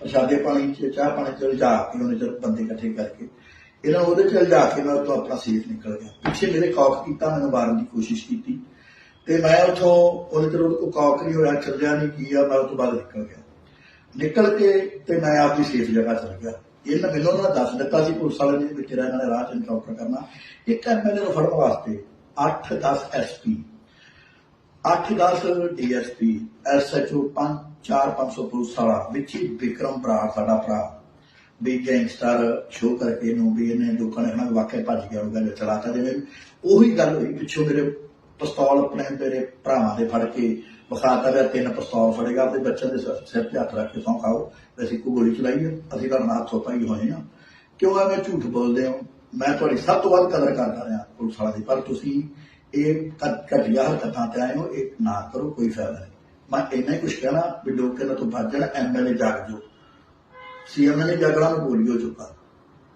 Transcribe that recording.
ਪ੍ਰਸ਼ਾਦੇ ਪਾਣੀ ਚ, ਚਾਹ ਪਾਣੀ ਚ, ਲਿਜਾ ਕੇ ਉਹਨੇ ਜਦ ਬੰਦੇ ਇਕੱਠੇ ਕਰਕੇ ਇਹਨਾਂ ਉਹਦੇ ਚ ਲਿਜਾ ਕੇ ਮੈਂ ਉੱਥੋਂ ਆਪਣਾ ਸੇਫ ਨਿਕਲ ਗਿਆ। ਪਿੱਛੇ ਮੇਰੇ ਕੌਕ ਕੀਤਾ, ਮੈਨੂੰ ਮਾਰਨ ਦੀ ਕੋਸ਼ਿਸ਼ ਕੀਤੀ ਤੇ ਮੈਂ ਉੱਥੋਂ ਉਹਦੇ ਚਿਰ ਉਹਦੇ ਕੌਕ ਨਹੀਂ ਹੋਇਆ ਚੱਲਿਆ ਨਹੀਂ, ਕੀ ਆ, ਮੈਂ ਉਹ ਤੋਂ ਨਿਕਲ ਗਿਆ। ਨਿਕਲ ਕੇ ਤੇ ਮੈਂ ਆਪਦੀ ਸੇਫ ਜਗ੍ਹਾ ਚਲ ਗਿਆ। ਇਹਨਾਂ ਮੈਨੂੰ ਉਹਨਾਂ ਦੱਸ ਦਿੱਤਾ ਸੀ, ਪੁਲਿਸ ਵਾਲੇ ਨੇ ਵੀ ਤੇਰਾ ਇਹਨਾਂ ਨੇ ਰਾਹ ਚ ਐਨਕਾਊਂਟਰ ਕਰਨਾ। ਇੱਕ ਐਮਐਲਏ ਨੂੰ ਫੜਨ ਵਾਸਤੇ 8-10 ਐਸਪੀ 8-10 ਡੀਐਸਪੀ ਐਸਐਚਓ 5-4-500 ਪੁਲਿਸ ਵਾਲਾ, ਵਿੱਚ ਹੀ ਵਿਕਰਮ ਭਰਾ, ਸਾਡਾ ਭਰਾ। ਵੀ ਗੈਂਗਸਟਰ ਸ਼ੋਅ ਕਰਕੇ ਨੂੰ ਵੀ ਇਹਨੇ ਲੋਕਾਂ ਨੇ ਹਨਾ ਵਾਕਿਆ ਭੱਜ ਗਿਆ ਹੋਊਗਾ ਜੇ ਚਲਾਤਾ ਜਿਵੇਂ ਉਹੀ ਗੱਲ ਹੋਈ, ਪਿੱਛੋਂ ਮੇਰੇ ਪਿਸਤੌਲ ਆਪਣੇ ਮੇਰੇ ਭਰਾਵਾਂ ਦੇ ਫੜ ਕੇ ਵਿਖਾਤਾ ਗਿਆ ਤਿੰਨ ਪਿਸਤੌਲ ਫੜੇਗਾ ਆਪਣੇ ਬੱਚਿਆਂ ਦੇ ਸਿਰ ਤੇ ਹੱਥ ਰੱਖ ਕੇ ਸੌਂ ਖਾਓ, ਤੇ ਅਸੀਂ ਕੋਈ ਗੋਲੀ ਚਲਾਈ ਹੈ ਅਸੀਂ ਤਾਂ ਨਾਲ ਹੱਥੋਂ ਪਾਈ ਹੋਏ ਆ। ਕਿਉਂ ਐਵੇਂ ਝੂਠ ਬੋਲਦੇ ਹੋ। ਮੈਂ ਤੁਹਾਡੀ ਸਭ ਤੋਂ ਵੱਧ ਕਦਰ ਕਰਦਾ ਰਿਹਾ ਪੁਲਿਸ ਵਾਲਾ ਦੀ, ਪਰ ਤੁਸੀਂ ਇਹ ਘ- ਘਟੀਆ ਹਰਕਤਾਂ ਤੇ ਆਏ ਹੋ, ਇਹ ਨਾ ਕਰੋ, ਕੋਈ ਫਾਇਦਾ ਨਹੀਂ। ਮੈਂ ਇੰਨਾ ਹੀ ਕੁਝ ਕਹਿਣਾ ਵੀ ਲੋਕ ਇਹਨਾਂ ਤੋਂ ਬਚ ਜਾਣ ਐਮਐਲਏ ਜਾਗ ਜੋ ਸੀਐਮ ਨੇ ਜਾਗਣਾ ਨੂੰ ਬੋਲਿਓ ਚੁੱਕਾ।